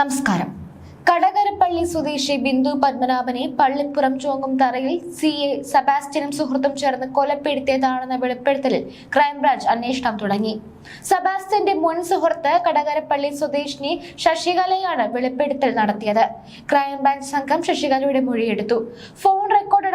നമസ്കാരം. കടകരപ്പള്ളി സ്വദേശി ബിന്ദു പത്മനാഭനെ പള്ളിപ്പുറം ചോങ്ങും തറയിൽ സി എ സെബാസ്റ്റ്യനും സുഹൃത്തും ചേർന്ന് കൊലപ്പെടുത്തിയതാണെന്ന വെളിപ്പെടുത്തലിൽ ക്രൈംബ്രാഞ്ച് അന്വേഷണം തുടങ്ങി. സെബാസ്റ്റ്യന്റെ മുൻ സുഹൃത്ത് കടകരപ്പള്ളി സ്വദേശിനി ശശികലയാണ് വെളിപ്പെടുത്തൽ നടത്തിയത്. ക്രൈംബ്രാഞ്ച് സംഘം ശശികലയുടെ മൊഴിയെടുത്തു. ഫോൺ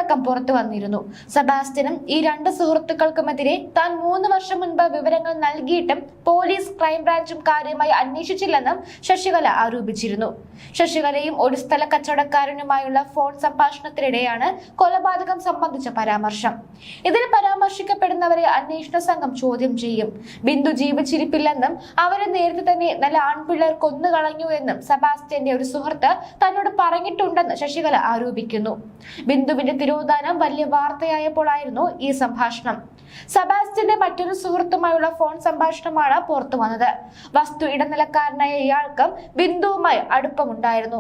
അടക്കം പുറത്തു വന്നിരുന്നു. സെബാസ്റ്റ്യനും ഈ രണ്ട് സുഹൃത്തുക്കൾക്കുമെതിരെ താൻ മൂന്ന് വർഷം മുൻപ് വിവരങ്ങൾ നൽകിയിട്ടും പോലീസ് ക്രൈംബ്രാഞ്ചും കാര്യമായി അന്വേഷിച്ചില്ലെന്നും ശശികല ആരോപിച്ചിരുന്നു. ശശികലയും ഒരു സ്ഥല കച്ചവടക്കാരനുമായുള്ള ഫോൺ സംഭാഷണത്തിനിടെയാണ് കൊലപാതകം സംബന്ധിച്ച പരാമർശം. ഇതിൽ പരാമർശിക്കപ്പെടുന്നവരെ അന്വേഷണ സംഘം ചോദ്യം ചെയ്യും. ബിന്ദു ജീവിച്ചിരിപ്പില്ലെന്നും അവരെ നേരത്തെ തന്നെ നല്ല ആൺപിള്ളേർ കൊന്നുകളഞ്ഞു എന്നും സെബാസ്റ്റ്യന്റെ ഒരു സുഹൃത്ത് തന്നോട് പറഞ്ഞിട്ടുണ്ടെന്ന് ശശികല ആരോപിക്കുന്നു. ബിന്ദുവിന്റെ തിരോധാനം വലിയ വാർത്തയായപ്പോഴായിരുന്നു ഈ സംഭാഷണം. സബാസ്റ്റിന്റെ മറ്റൊരു സുഹൃത്തുമായുള്ള ഫോൺ സംഭാഷണമാണ് പുറത്തു വന്നത്. വസ്തു ഇടനിലക്കാരനായ ഇയാൾക്കും ബിന്ദുവുമായി അടുപ്പമുണ്ടായിരുന്നു.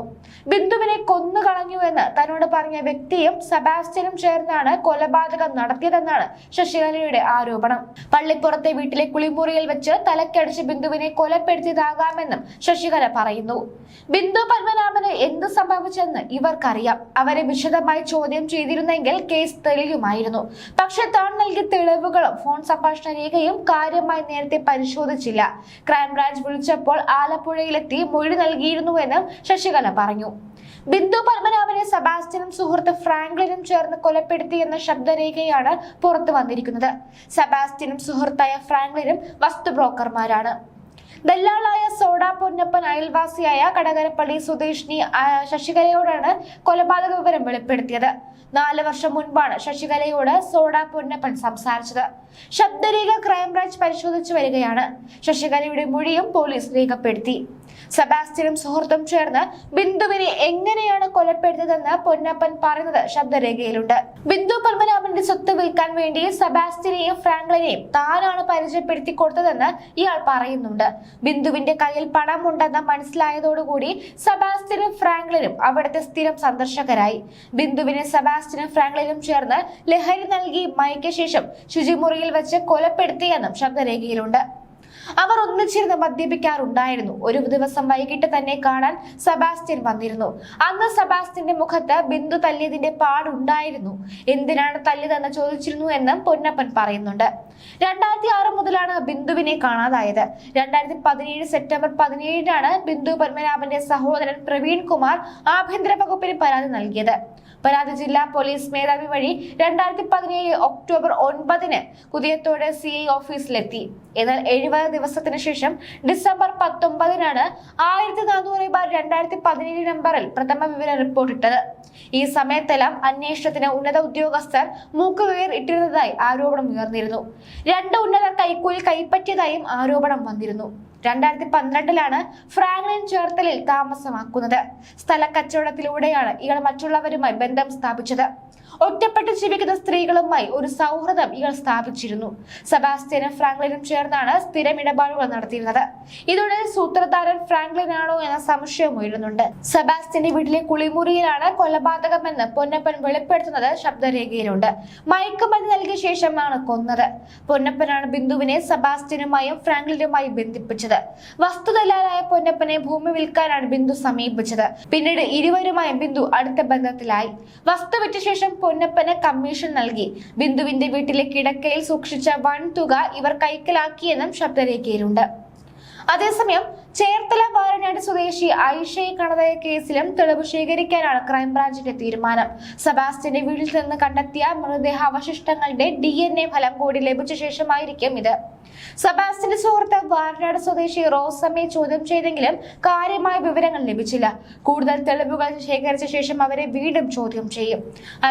ബിന്ദുവിനെ കൊന്നുകളഞ്ഞു എന്ന് തന്നോട് പറഞ്ഞ വ്യക്തിയും സെബാസ്റ്റ്യനും ചേർന്നാണ് കൊലപാതകം നടത്തിയതെന്നാണ് ശശികലയുടെ ആരോപണം. പള്ളിപ്പുറത്തെ വീട്ടിലെ കുളിമുറിയിൽ വെച്ച് തലക്കടിച്ച് ബിന്ദുവിനെ കൊലപ്പെടുത്തിയതാകാമെന്നും ശശികല പറയുന്നു. ബിന്ദു പത്മനാഭന് എന്ത് സംഭവിച്ചെന്ന് ഇവർക്കറിയാം. അവരെ വിശദമായി ചോദ്യം ചെയ്തിരുന്നെങ്കിൽ കേസ് തെളിയുമായിരുന്നു. പക്ഷെ താൻ നൽകിയ തെളിവുകളും ഫോൺ സംഭാഷണ രേഖയും കാര്യമായി നേരത്തെ പരിശോധിച്ചില്ല. ക്രൈംബ്രാഞ്ച് വിളിച്ചപ്പോൾ ആലപ്പുഴയിലെത്തി മൊഴി നൽകിയിരുന്നുവെന്നും ശശികല പറഞ്ഞു. ബിന്ദു പത്മനാഭനെ സെബാസ്റ്റ്യനും സുഹൃത്ത് ഫ്രാങ്ക്ലിനും ചേർന്ന് കൊലപ്പെടുത്തി എന്ന ശബ്ദരേഖയാണ് പുറത്തു വന്നിരിക്കുന്നത്. സെബാസ്റ്റ്യനും സുഹൃത്തായ ഫ്രാങ്ക്ലിനും വസ്തു ബ്രോക്കർമാരാണ് ദല്ലാളായ സോഡ പൊന്നപ്പൻ അയൽവാസിയായ കടകരപ്പള്ളി സ്വദേശിനി ശശികലയോടാണ് കൊലപാതക വിവരം വെളിപ്പെടുത്തിയത്. നാല് വർഷം മുൻപാണ് ശശികലയോട് സോഡ പൊന്നപ്പൻ സംസാരിച്ചത്. ശബ്ദരേഖ ക്രൈംബ്രാഞ്ച് പരിശോധിച്ചു വരികയാണ്. ശശികലയുടെ മൊഴിയും പോലീസ് രേഖപ്പെടുത്തി. സെബാസ്റ്റ്യനും സുഹൃത്തും ചേർന്ന് ബിന്ദുവിനെ എങ്ങനെയാണ് കൊലപ്പെടുത്തതെന്ന് പൊന്നപ്പൻ പറയുന്നത് ശബ്ദരേഖയിലുണ്ട്. ബിന്ദു പത്മനാഭന്റെ സ്വത്ത് വിൽക്കാൻ വേണ്ടി സെബാസ്റ്റ്യനെയും ഫ്രാങ്ക്ലിനെയും താനാണ് പരിചയപ്പെടുത്തി കൊടുത്തതെന്ന് ഇയാൾ പറയുന്നുണ്ട്. ബിന്ദുവിന്റെ കയ്യിൽ പണം പണമുണ്ടെന്ന് മനസ്സിലായതോടുകൂടി സെബാസ്റ്റ്യനും ഫ്രാങ്ക്ലിനും അവിടുത്തെ സ്ഥിരം സന്ദർശകരായി. ബിന്ദുവിനെ സെബാസ്റ്റ്യനും ഫ്രാങ്ക്ലിനും ചേർന്ന് ലഹരി നൽകി മയക്കശേഷം ശുചിമുറിയിൽ വെച്ച് കൊലപ്പെടുത്തിയെന്നും ശബ്ദരേഖയിലുണ്ട്. അവർ ഒന്നിച്ചിരുന്ന് മദ്യപിക്കാറുണ്ടായിരുന്നു. ഒരു ദിവസം വൈകിട്ട് തന്നെ കാണാൻ സെബാസ്റ്റ്യൻ വന്നിരുന്നു. അന്ന് സെബാസ്റ്റ്യന്റെ മുഖത്ത് ബിന്ദു തല്ലിയതിന്റെ പാടുണ്ടായിരുന്നു. എന്തിനാണ് തല്ലിയതെന്ന് ചോദിച്ചിരുന്നു എന്നും പൊന്നപ്പൻ പറയുന്നുണ്ട്. രണ്ടായിരത്തി ആറ് മുതലാണ് ബിന്ദുവിനെ കാണാതായത്. രണ്ടായിരത്തി പതിനേഴ് സെപ്റ്റംബർ പതിനേഴിനാണ് ബിന്ദു പത്മനാഭന്റെ സഹോദരൻ പ്രവീൺ കുമാർ ആഭ്യന്തര വകുപ്പിന് പരാതി നൽകിയത്. പരാതി ജില്ലാ പോലീസ് മേധാവി വഴി രണ്ടായിരത്തി പതിനേഴ് ഒക്ടോബർ ഒൻപതിന് കുതിയത്തോട് സി ഐ ഓഫീസിലെത്തി. എന്നാൽ എഴുപത് ദിവസത്തിന് ശേഷം ഡിസംബർ പത്തൊമ്പതിനാണ് ആയിരത്തി നാനൂറ് ബാർ രണ്ടായിരത്തി പതിനേഴ് നമ്പറിൽ പ്രഥമ വിവര റിപ്പോർട്ട് ഇട്ടത്. ഈ സമയത്തെല്ലാം അന്വേഷണത്തിന് ഉന്നത ഉദ്യോഗസ്ഥർ മൂക്കുകയർ ഇട്ടിരുന്നതായി ആരോപണം ഉയർന്നിരുന്നു. രണ്ട് ഉന്നതർ കൈക്കൂലി കൈപ്പറ്റിയതായും ആരോപണം വന്നിരുന്നു. രണ്ടായിരത്തി പന്ത്രണ്ടിലാണ് ഫ്രാങ്ക്ലിൻ ചേർത്തലിൽ താമസമാക്കുന്നത്. സ്ഥല കച്ചവടത്തിലൂടെയാണ് ഇയാൾ മറ്റുള്ളവരുമായി ബന്ധം സ്ഥാപിച്ചത്. ഒറ്റപ്പെട്ട് ജീവിക്കുന്ന സ്ത്രീകളുമായി ഒരു സൗഹൃദം ഇയാൾ സ്ഥാപിച്ചിരുന്നു. സെബാസ്റ്റ്യനും ഫ്രാങ്ക്ലിനും ചേർന്നാണ് സ്ഥിരം ഇടപാടുകൾ നടത്തിയിരുന്നത്. ഇതോടെ സൂത്രധാരൻ ഫ്രാങ്ക്ലിൻ ആണോ എന്ന സംശയം ഉയരുന്നുണ്ട്. സെബാസ്റ്റ്യന്റെ വീട്ടിലെ കുളിമുറിയിലാണ് കൊലപാതകമെന്ന് പൊന്നപ്പൻ വെളിപ്പെടുത്തുന്നത് ശബ്ദരേഖയിലുണ്ട്. മയക്കുമരുന്ന് നൽകിയ ശേഷമാണ് കൊന്നത്. പൊന്നപ്പനാണ് ബിന്ദുവിനെ സെബാസ്റ്റ്യനുമായും ഫ്രാങ്ക്ലിനുമായും ബന്ധിപ്പിച്ചത്. വസ്തുതലാലായ പൊന്നപ്പനെ ഭൂമി വിൽക്കാനാണ് ബിന്ദു സമീപിച്ചത്. പിന്നീട് ഇരുവരുമായി ബിന്ദു അടുത്ത ബന്ധത്തിലായി. വസ്തു വിറ്റ ശേഷം പൊന്നപ്പന് കമ്മീഷൻ നൽകി. ബിന്ദുവിന്റെ വീട്ടിലെ കിടക്കയിൽ സൂക്ഷിച്ച വൺ തുക ഇവർ കൈക്കലാക്കിയെന്നും ശബ്ദരേഖയിലുണ്ട്. അതേസമയം ചേർത്തല വാരനാട് സ്വദേശി ഐഷയെ കണതായ കേസിലും തെളിവ് ശേഖരിക്കാനാണ് ക്രൈംബ്രാഞ്ചിന്റെ തീരുമാനം. സെബാസ്റ്റ്യന്റെ വീട്ടിൽ നിന്ന് കണ്ടെത്തിയ മൃതദേഹ അവശിഷ്ടങ്ങളുടെ ഡി ഫലം കൂടി ലഭിച്ച ശേഷമായിരിക്കും ഇത്. സെബാസ്റ്റ്യന്റെ സുഹൃത്ത് വാർനാട് സ്വദേശി റോസമ്മയെ ചോദ്യം ചെയ്തെങ്കിലും കാര്യമായ വിവരങ്ങൾ ലഭിച്ചില്ല. കൂടുതൽ തെളിവുകൾ ശേഖരിച്ച ശേഷം അവരെ വീണ്ടും ചോദ്യം ചെയ്യും.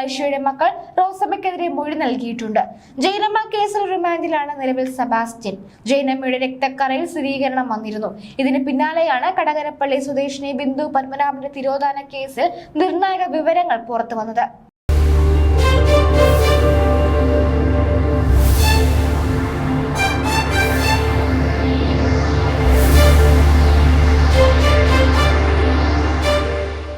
ഐഷയുടെ മക്കൾ റോസമ്മയ്ക്കെതിരെ മൊഴി നൽകിയിട്ടുണ്ട്. ജൈനമ്മ കേസിൽ റിമാൻഡിലാണ് നിലവിൽ സെബാസ്റ്റ്യൻ ജൈനമ്മയുടെ രക്തക്കറയിൽ സ്ഥിരീകരണം വന്നിരുന്നു. ഇതിന് പിന്നാലെയാണ് കടകരപ്പള്ളി സ്വദേശിനി ബിന്ദു പത്മനാഭന്റെ തിരോധാന കേസിൽ നിർണായക വിവരങ്ങൾ പുറത്തു